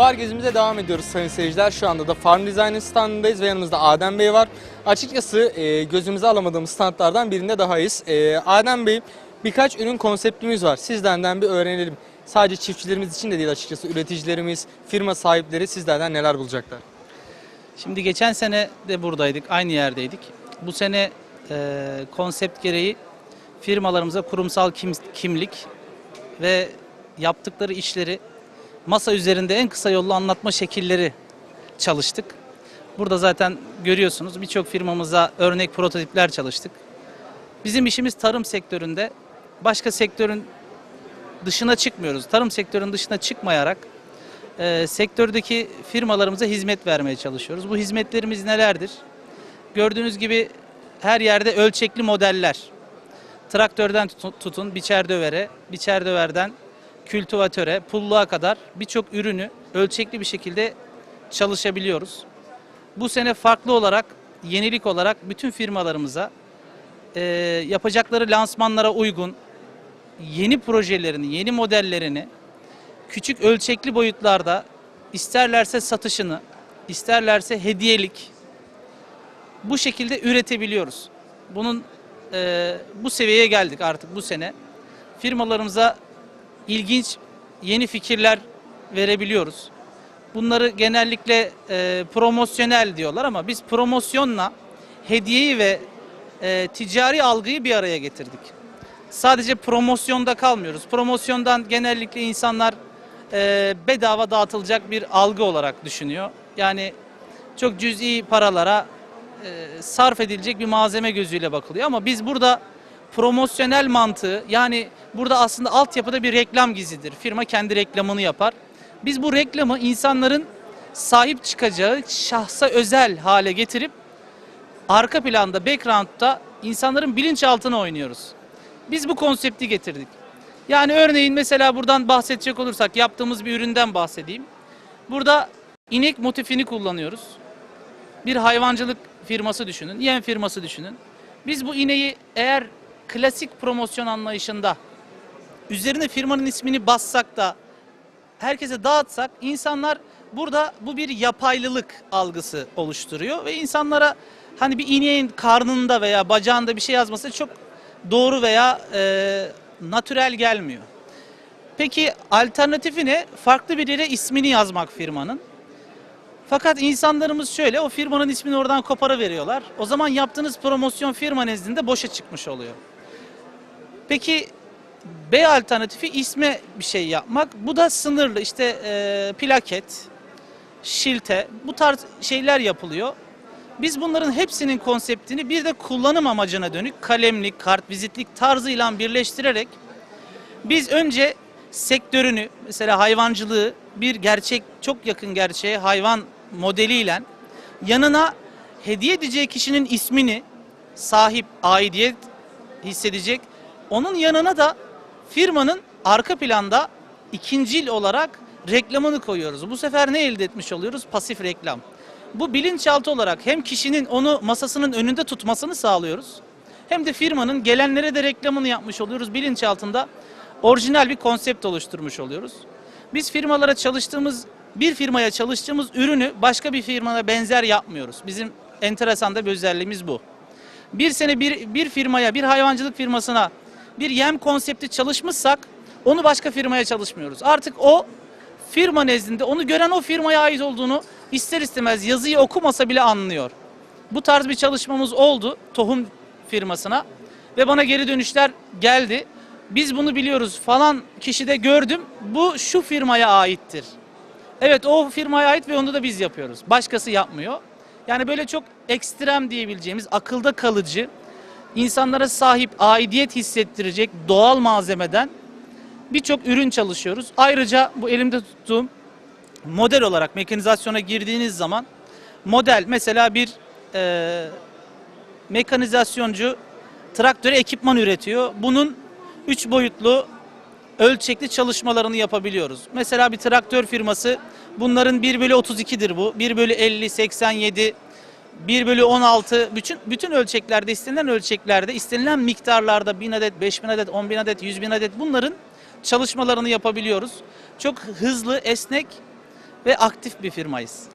Fuar gezimize devam ediyoruz sayın seyirciler. Şu anda da Farm Designer standındayız ve yanımızda Adem Bey var. Açıkçası e, gözümüze alamadığımız standlardan birinde dahayız. E, Adem Bey birkaç ürün konseptimiz var. Sizlerden bir öğrenelim. Sadece çiftçilerimiz için de değil açıkçası üreticilerimiz, firma sahipleri sizlerden neler bulacaklar? Şimdi geçen sene de buradaydık, aynı yerdeydik. Bu sene e, konsept gereği firmalarımıza kurumsal kim- kimlik ve yaptıkları işleri masa üzerinde en kısa yolla anlatma şekilleri çalıştık. Burada zaten görüyorsunuz birçok firmamıza örnek prototipler çalıştık. Bizim işimiz tarım sektöründe. Başka sektörün dışına çıkmıyoruz. Tarım sektörünün dışına çıkmayarak e, sektördeki firmalarımıza hizmet vermeye çalışıyoruz. Bu hizmetlerimiz nelerdir? Gördüğünüz gibi her yerde ölçekli modeller. Traktörden tut- tutun biçer dövere, biçer döverden kültivatöre, pulluğa kadar birçok ürünü ölçekli bir şekilde çalışabiliyoruz. Bu sene farklı olarak, yenilik olarak bütün firmalarımıza e, yapacakları lansmanlara uygun yeni projelerini, yeni modellerini küçük ölçekli boyutlarda isterlerse satışını, isterlerse hediyelik bu şekilde üretebiliyoruz. Bunun e, bu seviyeye geldik artık bu sene. Firmalarımıza ilginç yeni fikirler verebiliyoruz. Bunları genellikle e, promosyonel diyorlar ama biz promosyonla hediyeyi ve e, ticari algıyı bir araya getirdik sadece promosyonda kalmıyoruz. Promosyondan genellikle insanlar e, bedava dağıtılacak bir algı olarak düşünüyor. Yani çok cüz'i paralara e, sarf edilecek bir malzeme gözüyle bakılıyor. Ama biz burada promosyonel mantığı yani burada aslında altyapıda bir reklam gizidir. Firma kendi reklamını yapar. Biz bu reklamı insanların sahip çıkacağı şahsa özel hale getirip arka planda, background'da insanların bilinçaltına oynuyoruz. Biz bu konsepti getirdik. Yani örneğin mesela buradan bahsedecek olursak yaptığımız bir üründen bahsedeyim. Burada inek motifini kullanıyoruz. Bir hayvancılık firması düşünün, yem firması düşünün. Biz bu ineği eğer klasik promosyon anlayışında üzerine firmanın ismini bassak da herkese dağıtsak insanlar burada bu bir yapaylılık algısı oluşturuyor ve insanlara hani bir ineğin karnında veya bacağında bir şey yazması çok doğru veya e, natürel gelmiyor. Peki alternatifi ne? Farklı bir yere ismini yazmak firmanın. Fakat insanlarımız şöyle o firmanın ismini oradan kopara veriyorlar. O zaman yaptığınız promosyon firma nezdinde boşa çıkmış oluyor. Peki B alternatifi isme bir şey yapmak. Bu da sınırlı. İşte e, plaket, şilte bu tarz şeyler yapılıyor. Biz bunların hepsinin konseptini bir de kullanım amacına dönük kalemlik, kartvizitlik tarzıyla birleştirerek biz önce sektörünü mesela hayvancılığı bir gerçek çok yakın gerçeğe hayvan modeliyle yanına hediye edeceği kişinin ismini sahip aidiyet hissedecek. Onun yanına da firmanın arka planda ikincil olarak reklamını koyuyoruz. Bu sefer ne elde etmiş oluyoruz? Pasif reklam. Bu bilinçaltı olarak hem kişinin onu masasının önünde tutmasını sağlıyoruz. Hem de firmanın gelenlere de reklamını yapmış oluyoruz. Bilinçaltında orijinal bir konsept oluşturmuş oluyoruz. Biz firmalara çalıştığımız, bir firmaya çalıştığımız ürünü başka bir firmaya benzer yapmıyoruz. Bizim enteresan da bir özelliğimiz bu. Bir sene bir, bir firmaya, bir hayvancılık firmasına bir yem konsepti çalışmışsak onu başka firmaya çalışmıyoruz. Artık o firma nezdinde onu gören o firmaya ait olduğunu ister istemez yazıyı okumasa bile anlıyor. Bu tarz bir çalışmamız oldu tohum firmasına ve bana geri dönüşler geldi. Biz bunu biliyoruz falan kişide gördüm bu şu firmaya aittir. Evet o firmaya ait ve onu da biz yapıyoruz. Başkası yapmıyor. Yani böyle çok ekstrem diyebileceğimiz akılda kalıcı, insanlara sahip aidiyet hissettirecek doğal malzemeden birçok ürün çalışıyoruz. Ayrıca bu elimde tuttuğum model olarak mekanizasyona girdiğiniz zaman model mesela bir e, mekanizasyoncu traktöre ekipman üretiyor. Bunun 3 boyutlu ölçekli çalışmalarını yapabiliyoruz. Mesela bir traktör firması bunların 1 bölü 32'dir bu. 1 bölü 50, 87, 1 bölü 16 bütün, bütün ölçeklerde istenilen ölçeklerde istenilen miktarlarda 1000 adet, 5000 adet, 10 bin adet, 100 bin adet bunların çalışmalarını yapabiliyoruz. Çok hızlı, esnek ve aktif bir firmayız.